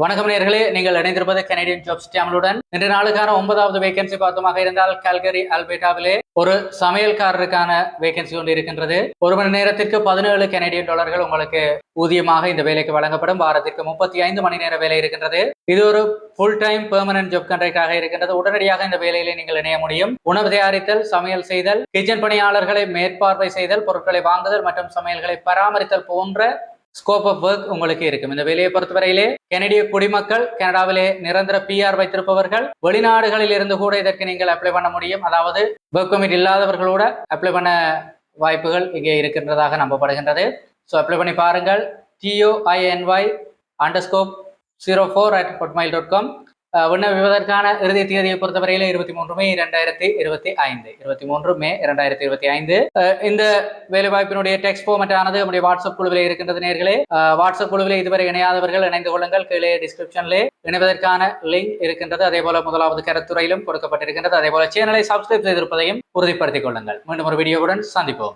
வணக்கம் நேர்களே நீங்கள் இணைந்திருப்பது கனடியன் ஜாப் ஸ்டாமலுடன் இன்று நாளுக்கான ஒன்பதாவது வேகன்சி பார்த்தமாக இருந்தால் கல்கரி அல்பேட்டாவிலே ஒரு சமையல்காரருக்கான வேகன்சி ஒன்று இருக்கின்றது. ஒரு மணி நேரத்திற்கு பதினேழு கனடியன் டாலர்கள் உங்களுக்கு ஊதியமாக இந்த வேலைக்கு வழங்கப்படும். வாரத்திற்கு முப்பத்தி ஐந்து மணி நேர வேலை இருக்கின்றது. இது ஒரு ஃபுல் டைம் பெர்மனன்ட் ஜாப் கண்ட்ராக்டாக இருக்கின்றது. உடனடியாக இந்த வேலையிலே நீங்கள் இணைய முடியும். உணவு தயாரித்தல் சமையல் செய்தல் கிச்சன் பணியாளர்களை மேற்பார்வை செய்தல் பொருட்களை வாங்குதல் மற்றும் சமையல்களை பராமரித்தல் போன்ற ஸ்கோப் ஆஃப் ஒர்க் உங்களுக்கு இருக்கும். இந்த வேலையை பொறுத்தவரையிலே கனடிய குடிமக்கள் கனடாவிலே நிரந்தர பிஆர் வைத்திருப்பவர்கள் வெளிநாடுகளில் இருந்து கூட இதற்கு நீங்கள் அப்ளை பண்ண முடியும். அதாவது ஒர்க் பெர்மிட் இல்லாதவர்களோட அப்ளை பண்ண வாய்ப்புகள் இங்கே இருக்கின்றதாக நம்பப்படுகின்றது. ஸோ அப்ளை பண்ணி பாருங்கள். D O I N Y underscore zero four at Hotmail dot com விண்ணப்பிப்பதற்கான இறுதி தேதியை பொறுத்தவரையில இருபத்தி மூன்று மே இரண்டாயிரத்தி இருபத்தி ஐந்து. இருபத்தி மூன்று மே இரண்டாயிரத்தி இருபத்தி ஐந்து. அஹ் இந்த வேலைவாய்ப்பினுடைய டெக்ஸ்ட் ஃபார்மட் ஆனது நம்முடைய வாட்ஸ்அப் குழுவிலே இருக்கின்றது நேர்களே. வாட்ஸ்அப் குழுவிலே இதுவரை இணையாதவர்கள் இணைந்து கொள்ளுங்கள். கீழே டிஸ்கிரிப்ஷனிலே இணைவதற்கான லிங்க் இருக்கின்றது. அதே போல முதலாவது கருத்துறையிலும் கொடுக்கப்பட்டிருக்கின்றது. அதே போல சேனலை சப்ஸ்கிரைப் செய்திருப்பதையும் உறுதிப்படுத்திக் கொள்ளுங்கள். மீண்டும் ஒரு வீடியோவுடன் சந்திப்போம்.